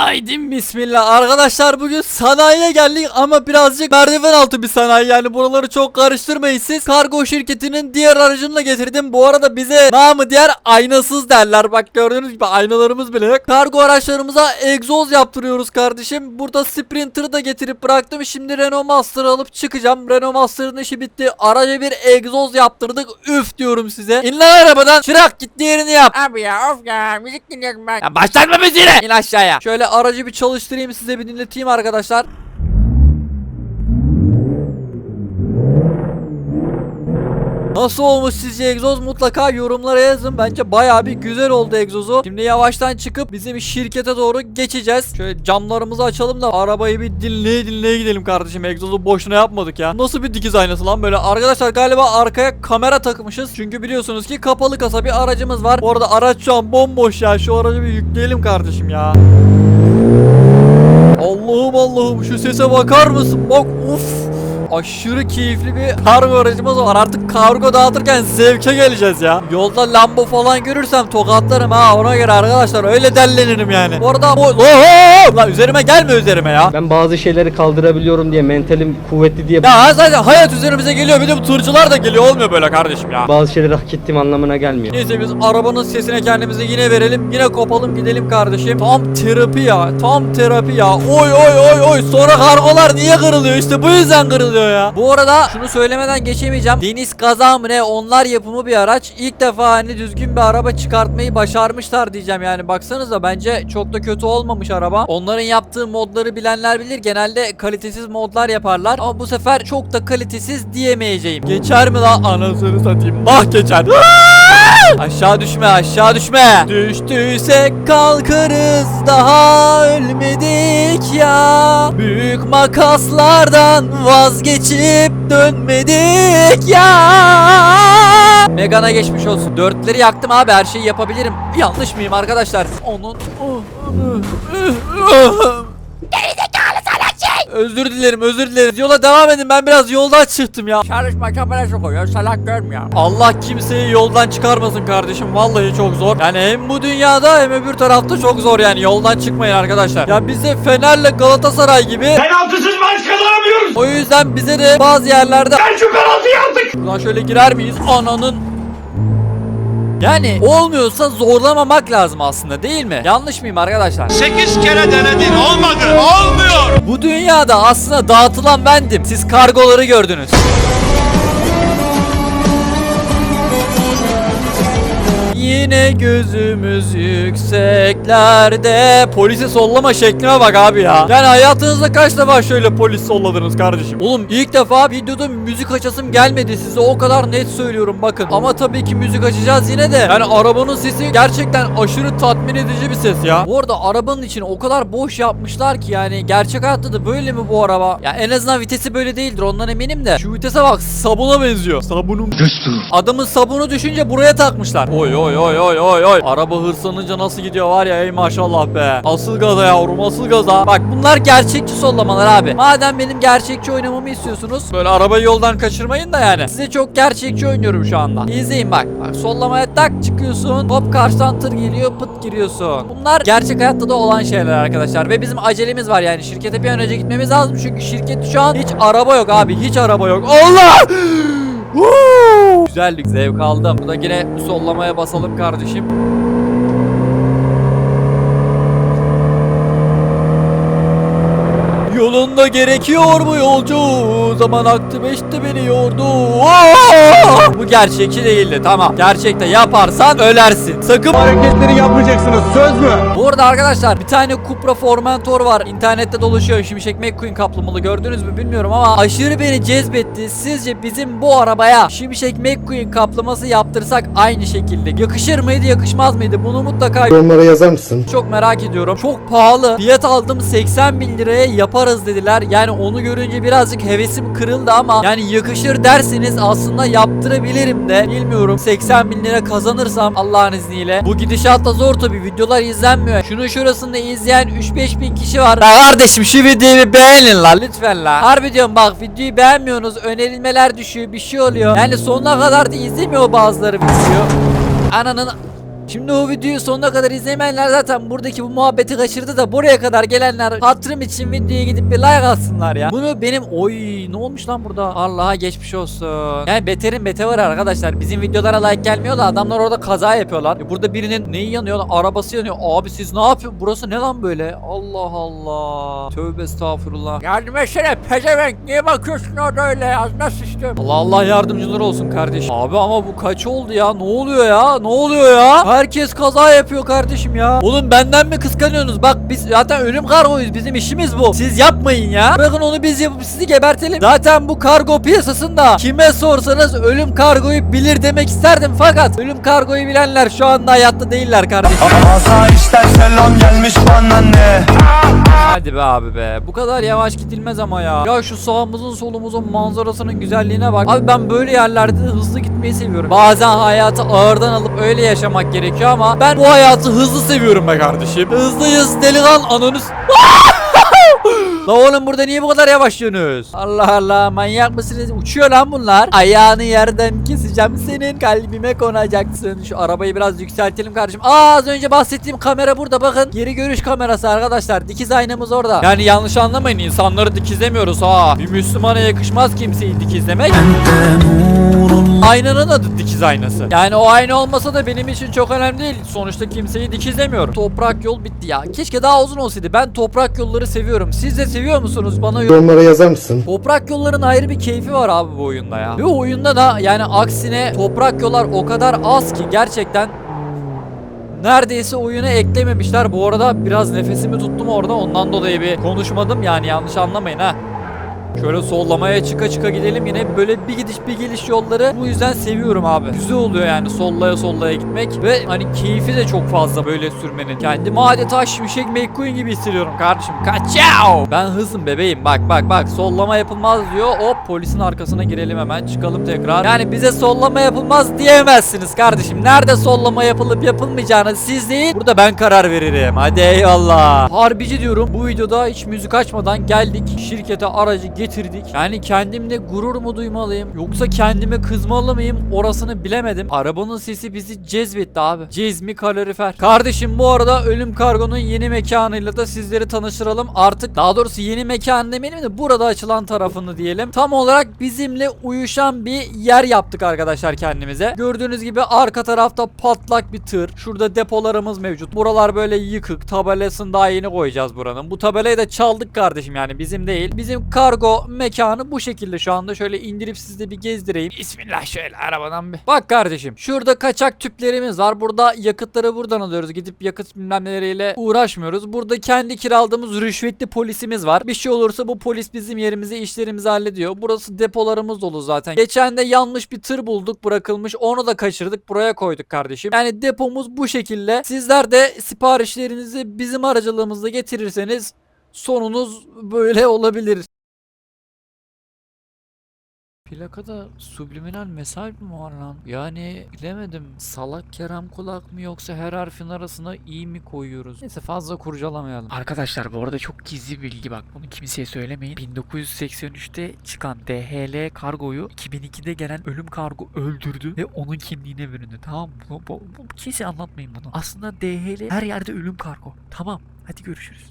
Haydi bismillah arkadaşlar bugün sanayiye geldik ama birazcık merdiven altı bir sanayi yani buraları çok karıştırmayın siz. Kargo şirketinin diğer aracını da getirdim. Bu arada bize namı diğer aynasız derler. Bak gördüğünüz gibi aynalarımız bile yok. Kargo araçlarımıza egzoz yaptırıyoruz kardeşim. Burada Sprinter'ı da getirip bıraktım. Şimdi Renault Master alıp çıkacağım. Renault Master'ın işi bitti. Araca bir egzoz yaptırdık. Üf diyorum size. İn lan arabadan. Çırak git diğerini yap. Abi ya of ya müzik dinliyorum ben. Ya başlatma müziğini. İn aşağıya. Şöyle aracı bir çalıştırayım size bir dinleteyim arkadaşlar. Nasıl olmuş sizce egzoz mutlaka yorumlara yazın. Bence bayağı bir güzel oldu egzozu. Şimdi yavaştan çıkıp bizim şirkete doğru geçeceğiz. Şöyle camlarımızı açalım da arabayı bir dinleye dinleye gidelim kardeşim. Egzozu boşuna yapmadık ya. Nasıl bir dikiz aynası lan böyle. Arkadaşlar galiba arkaya kamera takmışız. Çünkü biliyorsunuz ki kapalı kasa bir aracımız var. Bu arada araç şu an bomboş ya. Şu aracı bir yükleyelim kardeşim ya. Allah'ım Allah'ım şu sese bakar mısın? Bak uf. Aşırı keyifli bir kargo aracımız var. Artık kargo dağıtırken zevke geleceğiz ya. Yolda Lambo falan görürsem tokatlarım ha ona göre arkadaşlar öyle dellenirim yani. Bu arada bu Oho! Lan üzerime gelme üzerime ya. Ben bazı şeyleri kaldırabiliyorum diye mentalim kuvvetli diye Ya zaten hayat üzerimize geliyor bir de bu tırcılar da geliyor olmuyor böyle kardeşim ya. bazı şeyleri hak ettiğim anlamına gelmiyor. Neyse biz arabanın sesine kendimizi yine verelim. Yine kopalım gidelim kardeşim. Tam terapi ya. Tam terapi ya. Oy oy oy oy. Sonra kargolar niye kırılıyor? İşte bu yüzden kırılıyor ya. Bu arada şunu söylemeden geçemeyeceğim. Deniz kaza mı ne? Onlar yapımı bir araç. İlk defa hani düzgün bir araba çıkartmayı başarmışlar diyeceğim yani. Baksanıza bence çok da kötü olmamış araba. Onların yaptığı modları bilenler bilir. Genelde kalitesiz modlar yaparlar. Ama bu sefer çok da kalitesiz diyemeyeceğim. Geçer mi lan? Anasını satayım. Bah geçer. Aşağı düşme aşağı düşme. Düştüysek kalkarız daha ölmedik ya. Büyük makaslardan vazgeçip dönmedik ya. Megana geçmiş olsun. Dörtleri yaktım abi her şeyi yapabilirim. Yanlış mıyım arkadaşlar? Onun Özür dilerim özür dilerim Yola devam edin ben biraz yoldan çıktım ya Çalışma kafana sokuyor salak görmüyor. Allah kimseyi yoldan çıkarmasın kardeşim. Vallahi çok zor. Yani hem bu dünyada hem öbür tarafta çok zor yani. Yoldan çıkmayın arkadaşlar. Ya bize Fener'le Galatasaray gibi Penaltısız maç kazanamıyoruz. o yüzden bize de bazı yerlerde Ben şu penaltıyı attık. Buradan şöyle girer miyiz? Ananın yani olmuyorsa zorlamamak lazım aslında değil mi? Yanlış mıyım arkadaşlar? 8 kere denedin olmadı. Olmuyor. Bu dünyada aslında dağıtılan bendim. Siz kargoları gördünüz. Yine gözümüz yükseklerde. Polisi sollama şekline bak abi ya. Yani hayatınızda kaç defa şöyle polis solladınız kardeşim? Oğlum ilk defa videoda müzik açasım gelmedi. Size o kadar net söylüyorum bakın. Ama tabii ki müzik açacağız yine de. Yani arabanın sesi gerçekten aşırı tatmin edici bir ses ya. Bu arada arabanın için o kadar boş yapmışlar ki yani Gerçek hayatta da böyle mi bu araba? Ya en azından vitesi böyle değildir ondan eminim de. Şu vitese bak sabuna benziyor. Sabunum Adamın sabunu düşünce buraya takmışlar. Oy oy oy oy oy oy. Araba hırslanınca nasıl gidiyor var ya ey maşallah be. Asıl gaza yavrum asıl gaza. Bak bunlar gerçekçi sollamalar abi. Madem benim gerçekçi oynamamı istiyorsunuz. Böyle arabayı yoldan kaçırmayın da yani. Size çok gerçekçi oynuyorum şu anda. İzleyin bak. Bak sollamaya tak çıkıyorsun. Hop karşıdan tır geliyor pıt giriyorsun. Bunlar gerçek hayatta da olan şeyler arkadaşlar. Ve bizim acelemiz var yani. Şirkete bir an önce gitmemiz lazım. Çünkü şirket şu an hiç araba yok abi. Hiç araba yok. Allah! Güzellik zevk aldım. Burada yine sollamaya basalım kardeşim. Yolunda gerekiyor bu yolcu Zaman aktı beşti beni yordu Aa! Bu gerçekçi değildi tamam Gerçekte yaparsan ölersin Sakın Hareketleri yapmayacaksınız söz mü? bu arada arkadaşlar bir tane Cupra Formentor var. İnternette dolaşıyor. Şimşek McQueen kaplamalı gördünüz mü bilmiyorum ama aşırı beni cezbetti. Sizce bizim bu arabaya Şimşek McQueen kaplaması yaptırsak aynı şekilde yakışır mıydı yakışmaz mıydı? Bunu mutlaka Yorumlara yazar mısın? çok merak ediyorum. Çok pahalı. Fiyat aldım 80 bin liraya yaparız dediler. Yani onu görünce birazcık hevesim kırıldı ama yani yakışır derseniz aslında yaptırabilirim de. Bilmiyorum 80 bin lira kazanırsam Allah'ın izniyle. Bu gidişatta zor tabi videolar izlenmiyor. Şunun şurasında izleyen 3-5 bin kişi var. La kardeşim şu videoyu bir beğenin la lütfen la. Harbi diyorum bak videoyu beğenmiyorsunuz. Önerilmeler düşüyor bir şey oluyor. Yani sonuna kadar da izlemiyor bazıları video. Ananın Şimdi o videoyu sonuna kadar izlemeyenler zaten buradaki bu muhabbeti kaçırdı da buraya kadar gelenler hatırım için videoya gidip bir like atsınlar ya. Bunu benim oy ne olmuş lan burada? Allah'a geçmiş olsun. Yani beterin bete var arkadaşlar. Bizim videolara like gelmiyor da adamlar orada kaza yapıyorlar. E Burada birinin neyi yanıyor lan? Arabası yanıyor. Abi siz ne yapıyorsunuz? Burası ne lan böyle? Allah Allah. Tövbe estağfurullah. Yardım etsene pezevenk. Niye bakıyorsun orada öyle? Ağzına sıçtım. Allah Allah yardımcılar olsun kardeşim. Abi ama bu kaç oldu ya? Ne oluyor ya? Ne oluyor ya? Herkes kaza yapıyor kardeşim ya. Oğlum benden mi kıskanıyorsunuz? Bak biz zaten ölüm kargoyuz. Bizim işimiz bu. Siz yapmayın ya. Bırakın onu biz yapıp sizi gebertelim. Zaten bu kargo piyasasında kime sorsanız ölüm kargoyu bilir demek isterdim. Fakat ölüm kargoyu bilenler şu anda hayatta değiller kardeşim. Asa işte selam gelmiş bana ne Hadi be abi be. Bu kadar yavaş gidilmez ama ya. Ya şu sağımızın solumuzun manzarasının güzelliğine bak. Abi ben böyle yerlerde hızlı gitmeyi seviyorum. Bazen hayatı ağırdan alıp öyle yaşamak gerekiyor ama ben bu hayatı hızlı seviyorum be kardeşim. Hızlıyız delikan ananız. La oğlum burada niye bu kadar yavaşlıyorsunuz? Allah Allah manyak mısınız? Uçuyor lan bunlar. Ayağını yerden keseceğim senin kalbime konacaksın. Şu arabayı biraz yükseltelim kardeşim. Aa az önce bahsettiğim kamera burada bakın. Geri görüş kamerası arkadaşlar. Dikiz aynamız orada. Yani yanlış anlamayın insanları dikizlemiyoruz ha. Bir Müslümana yakışmaz kimseyi dikizlemek. Aynanın adı dikiz aynası. Yani o ayna olmasa da benim için çok önemli değil. Sonuçta kimseyi dikizlemiyorum. Toprak yol bitti ya. Keşke daha uzun olsaydı. Ben toprak yolları seviyorum. Siz de seviyor musunuz? Bana yorum Yorumlara yazar mısın? Toprak yolların ayrı bir keyfi var abi bu oyunda ya. Ve oyunda da yani aksine toprak yollar o kadar az ki gerçekten neredeyse oyuna eklememişler. Bu arada biraz nefesimi tuttum orada ondan dolayı bir konuşmadım yani yanlış anlamayın ha. Şöyle sollamaya çıka çıka gidelim yine böyle bir gidiş bir geliş yolları bu yüzden seviyorum abi. Güzel oluyor yani sollaya sollaya gitmek ve hani keyfi de çok fazla böyle sürmenin. Kendimi adeta Şimşek McQueen gibi hissediyorum kardeşim. Kaçao! Ben hızım bebeğim bak bak bak sollama yapılmaz diyor. Hop polisin arkasına girelim hemen çıkalım tekrar. Yani bize sollama yapılmaz diyemezsiniz kardeşim. Nerede sollama yapılıp yapılmayacağını siz değil burada ben karar veririm. Hadi eyvallah. Harbici diyorum bu videoda hiç müzik açmadan geldik. Şirkete aracı getirdik. Yani kendimle gurur mu duymalıyım yoksa kendime kızmalı mıyım orasını bilemedim. Arabanın sesi bizi cezbetti abi. Cezmi kalorifer. Kardeşim bu arada Ölüm Kargo'nun yeni mekanıyla da sizleri tanıştıralım. Artık daha doğrusu yeni mekan demeyelim de burada açılan tarafını diyelim. Tam olarak bizimle uyuşan bir yer yaptık arkadaşlar kendimize. Gördüğünüz gibi arka tarafta patlak bir tır. Şurada depolarımız mevcut. Buralar böyle yıkık. Tabelasını daha yeni koyacağız buranın. Bu tabelayı da çaldık kardeşim yani bizim değil. Bizim kargo mekanı bu şekilde şu anda. Şöyle indirip sizde bir gezdireyim. Bismillah şöyle arabadan bir. Bak kardeşim şurada kaçak tüplerimiz var. Burada yakıtları buradan alıyoruz. Gidip yakıt bilmem neleriyle uğraşmıyoruz. Burada kendi kiraladığımız rüşvetli polisimiz var. Bir şey olursa bu polis bizim yerimize işlerimizi hallediyor. Burası depolarımız dolu zaten. Geçen de yanlış bir tır bulduk bırakılmış. Onu da kaçırdık. Buraya koyduk kardeşim. Yani depomuz bu şekilde. Sizler de siparişlerinizi bizim aracılığımızla getirirseniz sonunuz böyle olabilir. Plakada subliminal mesaj mı var lan? Yani bilemedim. Salak Kerem kulak mı yoksa her harfin arasına i mi koyuyoruz? Neyse fazla kurcalamayalım. Arkadaşlar bu arada çok gizli bilgi bak bunu kimseye söylemeyin. 1983'te çıkan DHL kargoyu 2002'de gelen ölüm kargo öldürdü ve onun kimliğine büründü tamam mı? Kimseye anlatmayın bunu. Aslında DHL her yerde ölüm kargo. Tamam hadi görüşürüz.